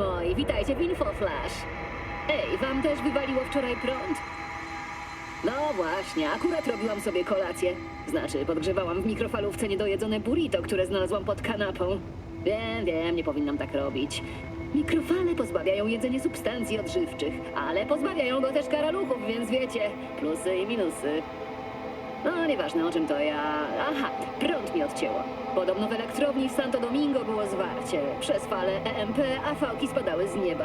moi, witajcie w Infoflash. Ej, wam też wywaliło wczoraj prąd? No właśnie, akurat robiłam sobie kolację. Znaczy, podgrzewałam w mikrofalówce niedojedzone burrito, które znalazłam pod kanapą. Wiem, wiem, nie powinnam tak robić. Mikrofale pozbawiają jedzenie substancji odżywczych, ale pozbawiają go też karaluchów, więc wiecie, plusy i minusy. No, nieważne o czym to ja. Aha, prąd mi odcięło. Podobno w elektrowni w Santo Domingo było zwarcie. Przez falę EMP, a fałki spadały z nieba.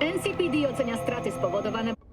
NCPD ocenia straty spowodowane.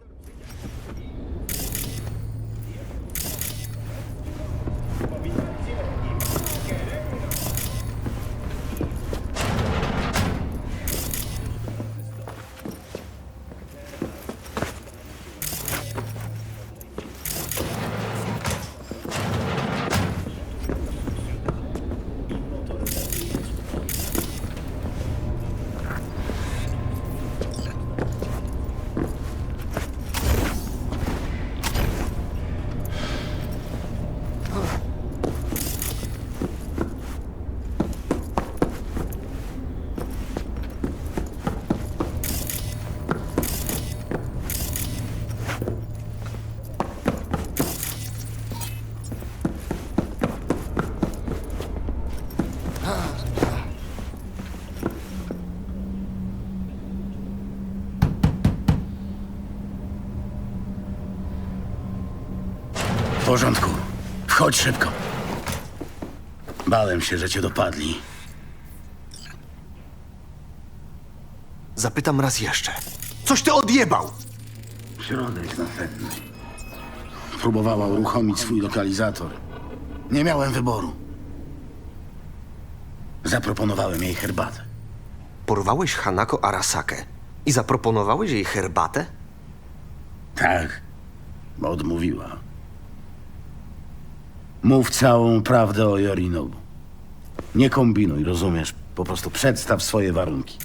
W porządku. Wchodź szybko. Bałem się, że cię dopadli. Zapytam raz jeszcze. Coś ty odjebał! Środek nasenny. Próbowała uruchomić swój lokalizator. Nie miałem wyboru. Zaproponowałem jej herbatę. Porwałeś Hanako Arasakę i zaproponowałeś jej herbatę? Tak, bo odmówiła. Mów całą prawdę o Yorinobu. Nie kombinuj, rozumiesz? Po prostu przedstaw swoje warunki.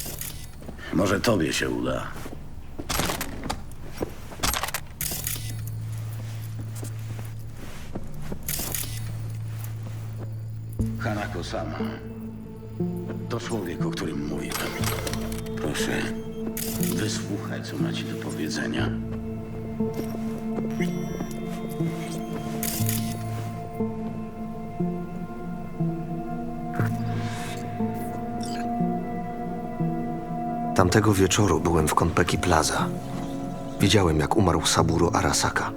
Może tobie się uda. Hanako sama. To człowiek, o którym mówiłem. Proszę, wysłuchaj, co macie do powiedzenia. Tamtego wieczoru byłem w Konpeki Plaza. Widziałem, jak umarł Saburo Arasaka.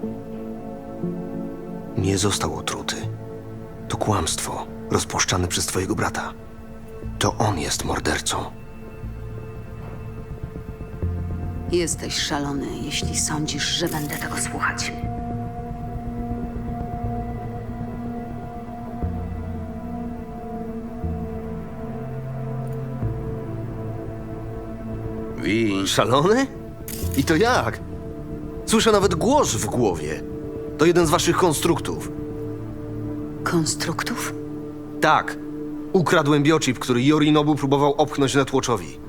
Nie został otruty. To kłamstwo rozpuszczane przez twojego brata. To on jest mordercą. Jesteś szalony, jeśli sądzisz, że będę tego słuchać. Wi, Szalony? I to jak? Słyszę nawet głos w głowie. To jeden z waszych konstruktów. Konstruktów? Tak. Ukradłem biochip, który Yorinobu próbował opchnąć Netwatchowi.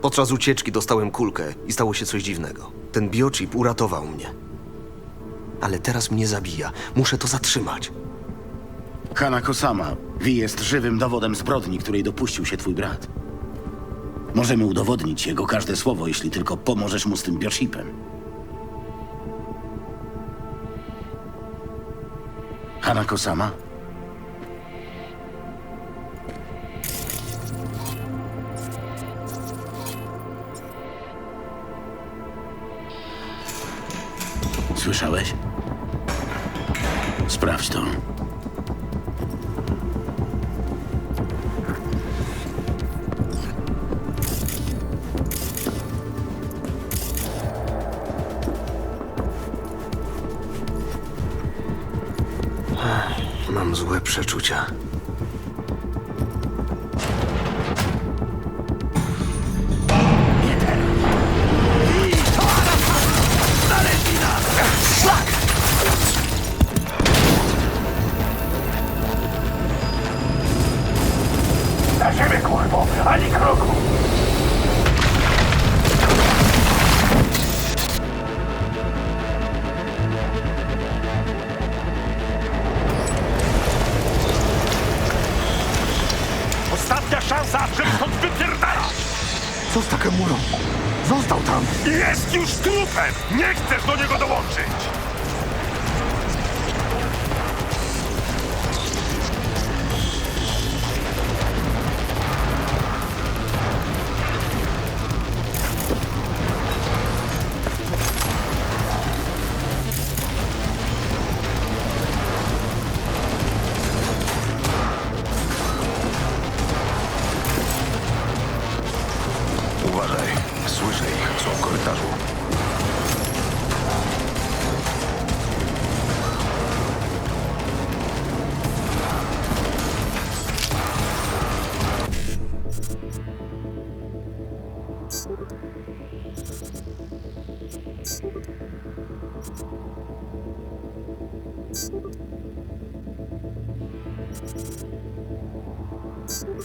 Podczas ucieczki dostałem kulkę i stało się coś dziwnego. Ten biochip uratował mnie. Ale teraz mnie zabija. Muszę to zatrzymać. Hanako sama. Wi jest żywym dowodem zbrodni, której dopuścił się twój brat. Możemy udowodnić jego każde słowo, jeśli tylko pomożesz mu z tym biochipem. Hanako sama? Słyszałeś? Sprawdź to. Mam złe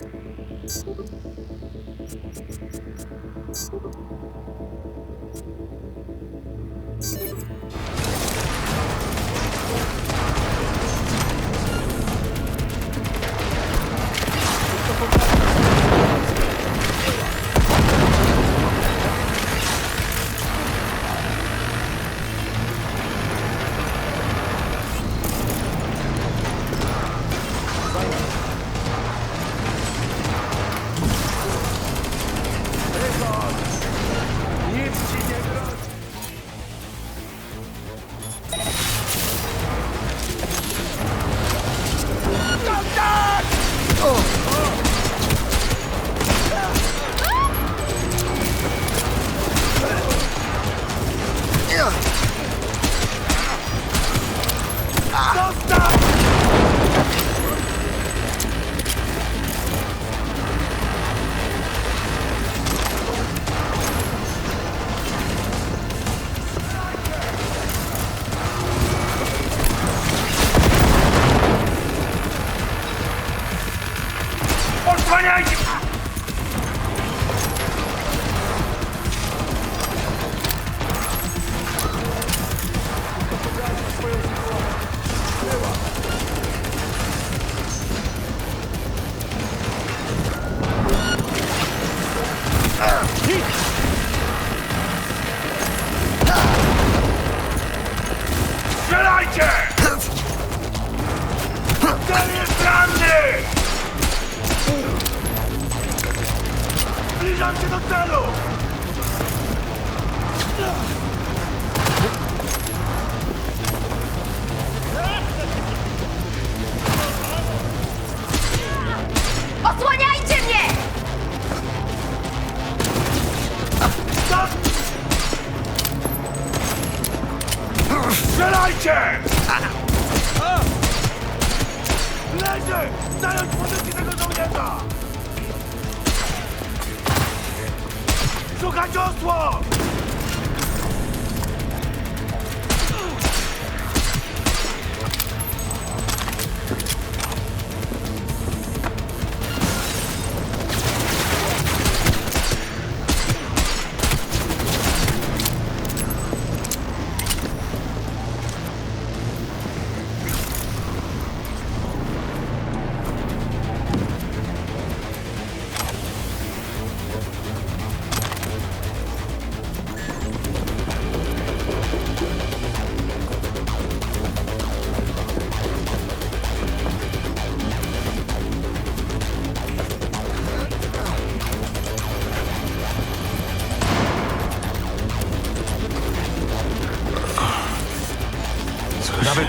Thank you. Zająć pozycję tego żołnierza! Szukać osłon!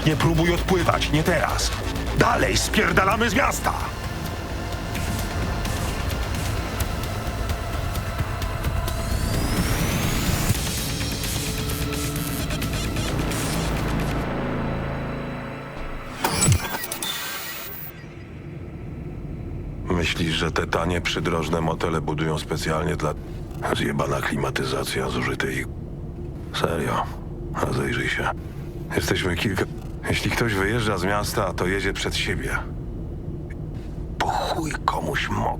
Nie próbuj odpływać, nie teraz. Dalej spierdalamy z miasta! Myślisz, że te tanie, przydrożne motele budują specjalnie dla... Zjebana klimatyzacja, zużyte ich... Serio. Rozejrzyj się. Jesteśmy kilka... Jeśli ktoś wyjeżdża z miasta, to jedzie przed siebie. Po chuj komuś mo...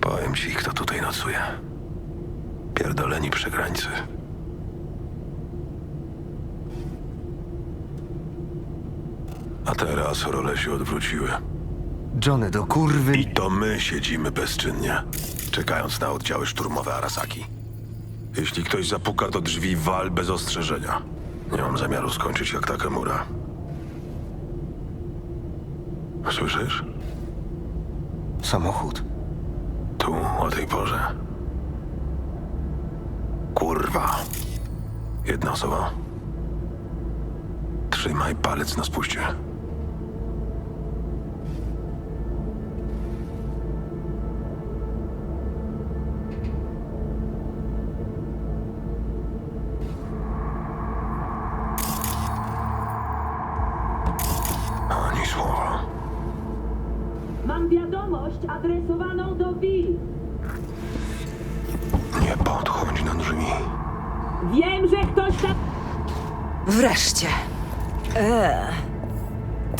Powiem ci, kto tutaj nocuje. Pierdoleni przegrańcy. A teraz role się odwróciły. Johnny, do kurwy... I to my siedzimy bezczynnie, czekając na oddziały szturmowe Arasaki. Jeśli ktoś zapuka do drzwi, wal bez ostrzeżenia. Nie mam zamiaru skończyć jak Takemura. Słyszysz? Samochód. Tu, o tej porze. Kurwa. Jedna osoba. Trzymaj palec na spuście.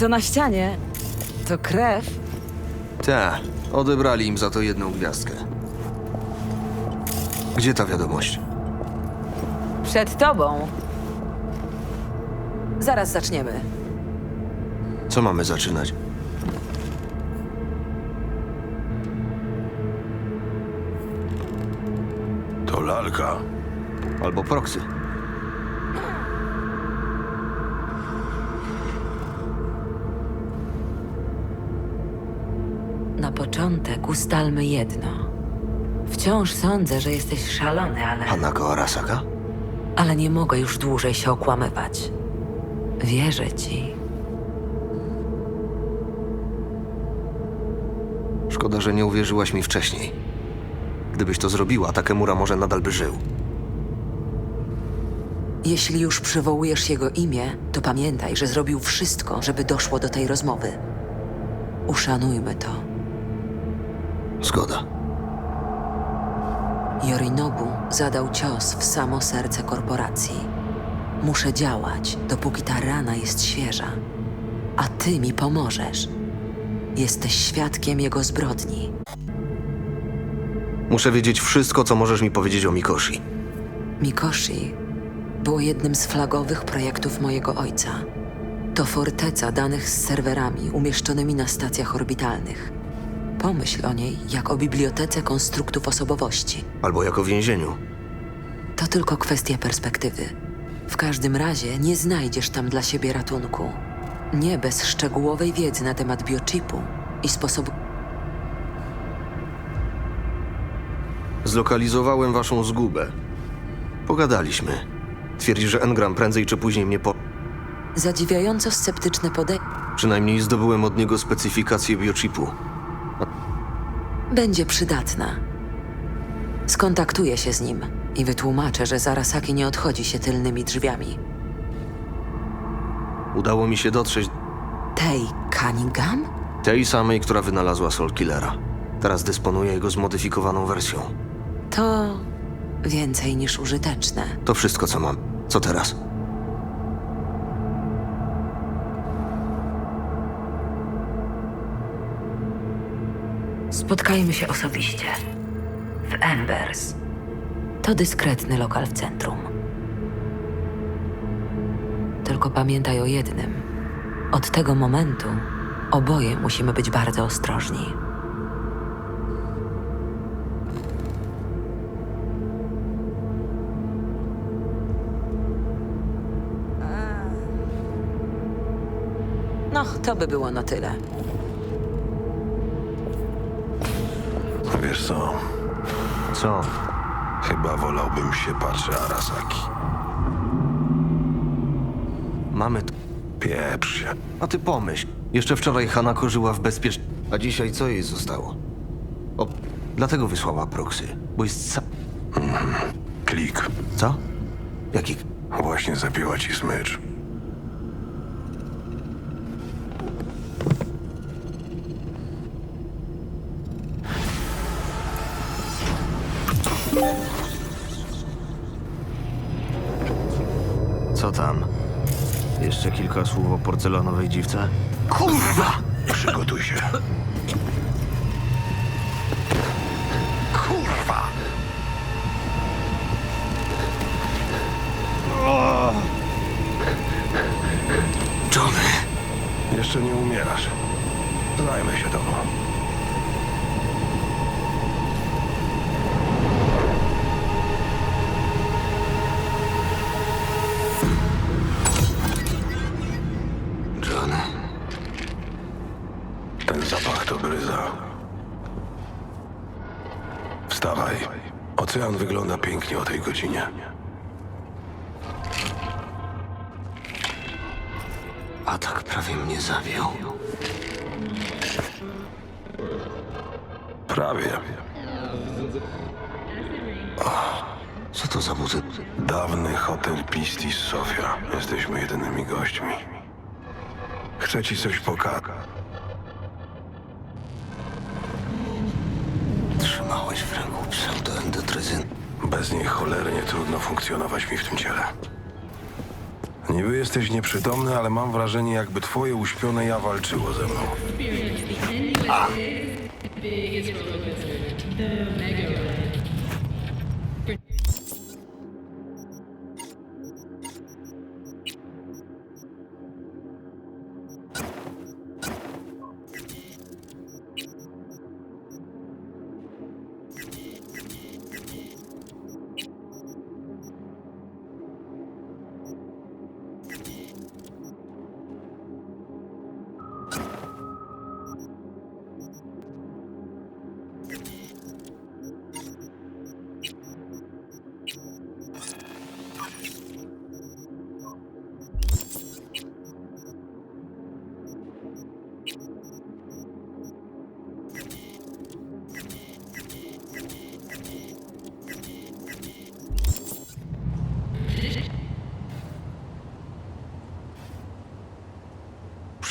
To na ścianie. To krew. Ta, odebrali im za to jedną gwiazdkę. Gdzie ta wiadomość? Przed tobą. Zaraz zaczniemy. Co mamy zaczynać? To lalka. Albo proksy. Początek ustalmy jedno. Wciąż sądzę, że jesteś szalony, ale. Hanako Arasaka? Ale nie mogę już dłużej się okłamywać. Wierzę ci. Szkoda, że nie uwierzyłaś mi wcześniej. Gdybyś to zrobiła, Takemura może nadal by żył. Jeśli już przywołujesz jego imię, to pamiętaj, że zrobił wszystko, żeby doszło do tej rozmowy. Uszanujmy to. Zgoda. Yorinobu zadał cios w samo serce korporacji. Muszę działać, dopóki ta rana jest świeża. A ty mi pomożesz. Jesteś świadkiem jego zbrodni. Muszę wiedzieć wszystko, co możesz mi powiedzieć o Mikoshi. Mikoshi było jednym z flagowych projektów mojego ojca. To forteca danych z serwerami umieszczonymi na stacjach orbitalnych. Pomyśl o niej jak o bibliotece konstruktów osobowości. Albo jako więzieniu. To tylko kwestia perspektywy. W każdym razie nie znajdziesz tam dla siebie ratunku. Nie bez szczegółowej wiedzy na temat biochipu i sposobu. Zlokalizowałem waszą zgubę. Pogadaliśmy. Twierdzi, że Engram prędzej czy później mnie po... Zadziwiająco sceptyczne podejście Przynajmniej zdobyłem od niego specyfikację biochipu. Będzie przydatna. Skontaktuję się z nim i wytłumaczę, że Zarasaki nie odchodzi się tylnymi drzwiami. Udało mi się dotrzeć Tej Cunningham? tej samej, która wynalazła Soul Killera. Teraz dysponuję jego zmodyfikowaną wersją. To więcej niż użyteczne. To wszystko, co mam. Co teraz? Spotkajmy się osobiście. W Embers. To dyskretny lokal w centrum. Tylko pamiętaj o jednym. Od tego momentu oboje musimy być bardzo ostrożni. No, to by było na tyle. Wiesz co? Co? Chyba wolałbym się patrzeć Arasaki. Mamy... T- Pieprz się. A ty pomyśl. Jeszcze wczoraj Hanako żyła w bezpiecz... A dzisiaj co jej zostało? O, dlatego wysłała proksy. Bo jest sa... Klik. Co? Jaki... Właśnie zapięła ci smycz. Porcelanowej dziwce? Kurwa! Przygotuj się. Kurwa! Johnny! Jeszcze nie umierasz. Zajmę się tobą. Pięknie o tej godzinie. Atak prawie mnie zawiał. Prawie. Co to za budynek? Dawny hotel Pistis Sofia. Jesteśmy jedynymi gośćmi. Chcę ci coś pokazać. Bez niej cholernie trudno funkcjonować mi w tym ciele. Niby jesteś nieprzytomny, ale mam wrażenie, jakby twoje uśpione ja walczyło ze mną.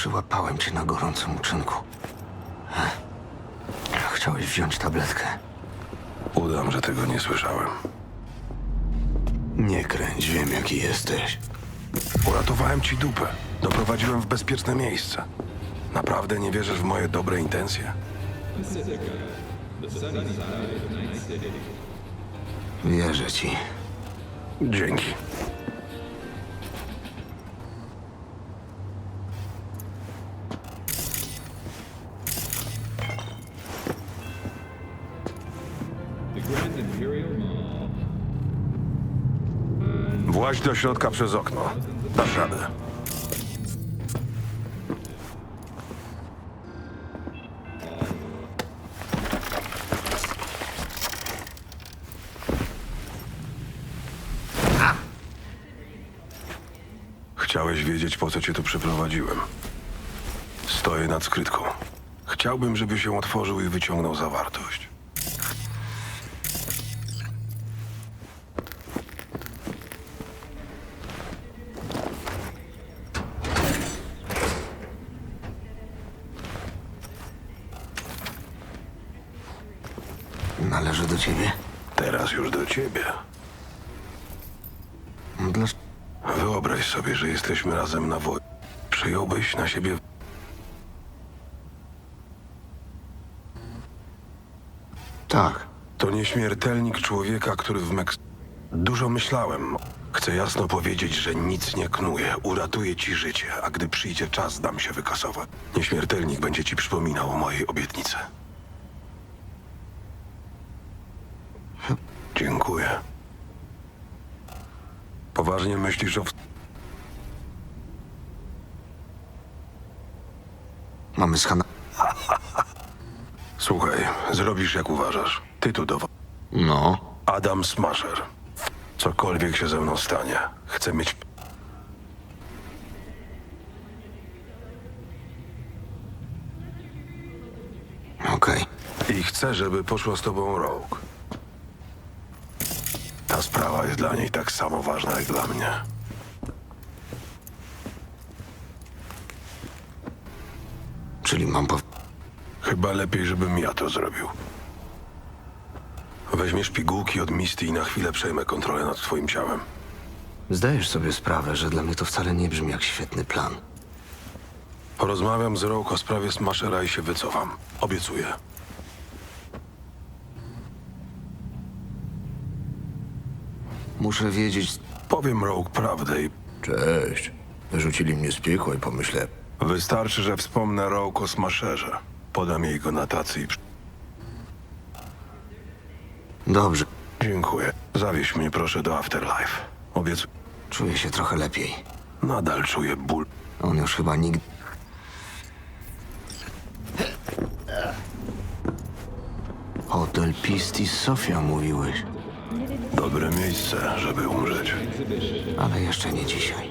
Przyłapałem cię na gorącym uczynku. Ech. Chciałeś wziąć tabletkę. Udam, że tego nie słyszałem. Nie kręć, wiem jaki jesteś. Uratowałem ci dupę. Doprowadziłem w bezpieczne miejsce. Naprawdę nie wierzysz w moje dobre intencje? Wierzę ci. Dzięki. Do środka przez okno. Dasz radę. Chciałeś wiedzieć, po co cię tu przyprowadziłem. Stoję nad skrytką. Chciałbym, żebyś ją otworzył i wyciągnął zawartość. Wyobraź sobie, że jesteśmy razem na wojnie. Przyjąłbyś na siebie. Tak. To nieśmiertelnik człowieka, który w Meks... Dużo myślałem. Chcę jasno powiedzieć, że nic nie knuję. Uratuję ci życie, a gdy przyjdzie czas, dam się wykasować. Nieśmiertelnik będzie ci przypominał o mojej obietnicy. Dziękuję. Poważnie myślisz o... Mamy schana... Słuchaj, zrobisz jak uważasz. Ty tu dowód. No. Adam Smasher. Cokolwiek się ze mną stanie, chcę mieć. Okej. I chcę, żeby poszła z tobą Rogue. Ta sprawa jest dla niej tak samo ważna jak dla mnie. Czyli mam po... Chyba lepiej, żebym ja to zrobił. Weźmiesz pigułki od Misty i na chwilę przejmę kontrolę nad twoim ciałem. Zdajesz sobie sprawę, że dla mnie to wcale nie brzmi jak świetny plan. Porozmawiam z Rogue o sprawie Smashera i się wycofam. Obiecuję. Muszę wiedzieć... Powiem Rogue prawdę i Cześć. Wyrzucili mnie z piekła i pomyślę, Wystarczy, że wspomnę Row Kosmaszerze. Podam jej go na tacy i... przy- Dobrze. Dziękuję. Zawieź mnie proszę do Afterlife. Obiecuję. Czuję się trochę lepiej. Nadal czuję ból. On już chyba nigdy... Hotel Pistis Sofia mówiłeś, Dobre miejsce, żeby umrzeć. ale jeszcze nie dzisiaj.